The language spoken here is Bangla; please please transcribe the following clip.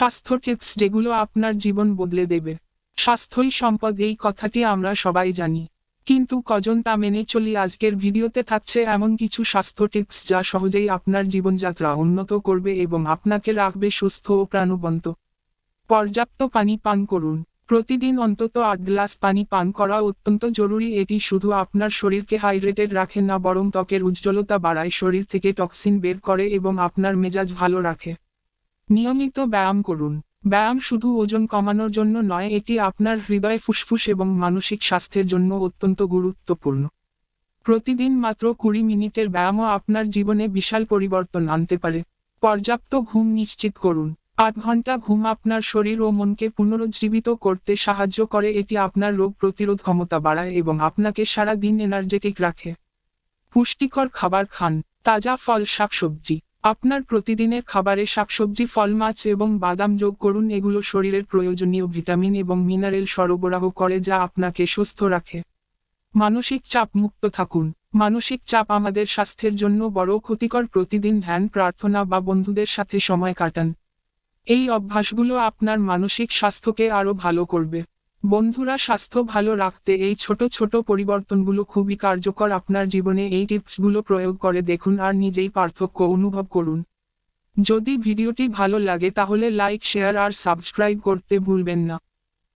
স্বাস্থ্য টিপস যেগুলো আপনার জীবন বদলে দেবে। স্বাস্থ্যই সম্পদ, এই কথাটি আমরা সবাই জানি। কিন্তু কজন তা মেনে চলি আজকের ভিডিওতে থাকছে এমন কিছু স্বাস্থ্য টিপস যা সহজেই আপনার জীবনযাত্রা উন্নত করবে এবং আপনাকে রাখবে সুস্থ ও প্রাণবন্ত। পর্যাপ্ত পানি পান করুন। প্রতিদিন অন্তত আট গ্লাস পানি পান করা অত্যন্ত জরুরি। এটি শুধু আপনার শরীরকে হাইড্রেটেড রাখে না, বরং ত্বকের উজ্জ্বলতা বাড়ায়, শরীর থেকে টক্সিন বের করে এবং আপনার মেজাজ ভালো রাখে। নিয়মিত ব্যায়াম করুন। ব্যায়াম শুধু ওজন কমানোর জন্য নয়, এটি আপনার হৃদয় ফুসফুস এবং মানসিক স্বাস্থ্যের জন্য অত্যন্ত গুরুত্বপূর্ণ। প্রতিদিন মাত্র কুড়ি মিনিটের ব্যায়ামও আপনার জীবনে বিশাল পরিবর্তন আনতে পারে। পর্যাপ্ত ঘুম নিশ্চিত করুন। আট ঘণ্টা ঘুম আপনার শরীর ও মনকে পুনরুজ্জীবিত করতে সাহায্য করে, এটি আপনার রোগ প্রতিরোধ ক্ষমতা বাড়ায় এবং আপনাকে সারা দিন এনার্জেটিক রাখে। পুষ্টিকর খাবার খান। তাজা ফল, শাকসবজি। আপনার প্রতিদিনের খাবারে শাকসবজি ফল মাছ এবং বাদাম যোগ করুন। এগুলো শরীরের প্রয়োজনীয় ভিটামিন এবং মিনারেল সরবরাহ করে, যা আপনাকে সুস্থ রাখে। মানসিক চাপ মুক্ত থাকুন। মানসিক চাপ আমাদের স্বাস্থ্যের জন্য বড় ক্ষতিকর। প্রতিদিন ধ্যান, প্রার্থনা বা বন্ধুদের সাথে সময় কাটান। এই অভ্যাসগুলো আপনার মানসিক স্বাস্থ্যকে আরও ভালো করবে। বন্ধুরা, স্বাস্থ্য ভালো রাখতে এই ছোট ছোট পরিবর্তনগুলো খুবই কার্যকর। আপনার জীবনে এই টিপসগুলো প্রয়োগ করে দেখুন আর নিজেই পার্থক্য অনুভব করুন। যদি ভিডিওটি ভালো লাগে তাহলে লাইক, শেয়ার আর সাবস্ক্রাইব করতে ভুলবেন না।